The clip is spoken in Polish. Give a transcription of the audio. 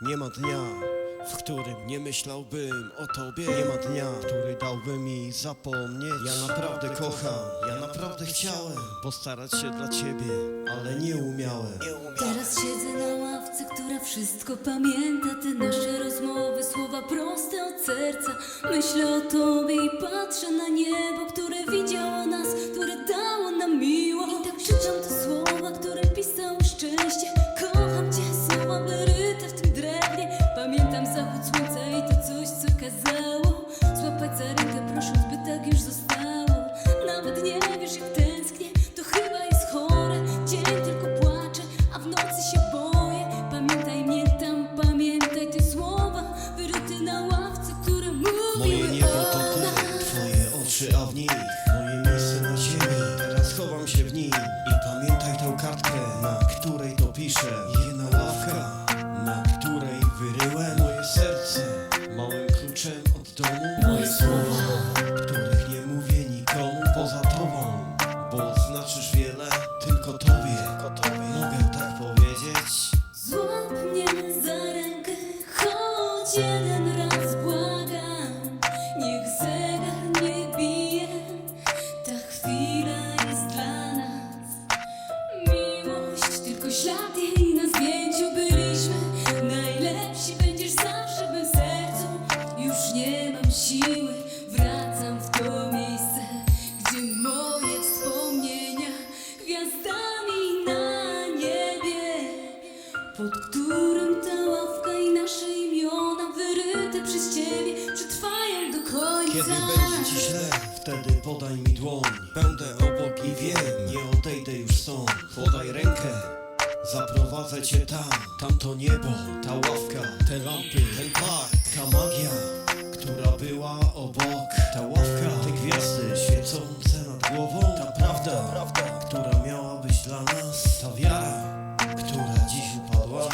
Nie ma dnia, w którym nie myślałbym o tobie. Nie ma dnia, który dałby mi zapomnieć. Ja naprawdę kocham, ja naprawdę chciałem Postarać się dla ciebie, ale nie umiałem. Teraz siedzę na ławce, która wszystko pamięta. Te nasze rozmowy, słowa proste od serca. Myślę o tobie i patrzę na niebo Które widziało nas, które dało nam miłość w Moje miejsce na ziemi, teraz chowam się w nim. I pamiętaj tę kartkę, na której to piszę. Jedna ławka, na której wyryłem Moje serce, małym kluczem od domu Moje słowa, których nie mówię nikomu poza tobą. Bo znaczysz wiele tylko tobie. Mogę tak powiedzieć. Złap mnie za rękę, choć jeden raz Ślad na zdjęciu byliśmy. Najlepsi będziesz zawsze w sercu. Już nie mam siły, wracam w to miejsce Gdzie moje wspomnienia gwiazdami na niebie pod ta ławka i nasze imiona wyryte przez ciebie przetrwają do końca. Kiedy będzie ci źle, wtedy podaj mi dłoń. Będę obok i wiem, Prowadzę cię tam, tamto niebo, ta ławka, te lampy, ten park, ta magia, która była obok. Ta ławka, te gwiazdy świecące nad głową. Ta prawda, ta prawda która miała być dla nas Ta wiara, która dziś upadła.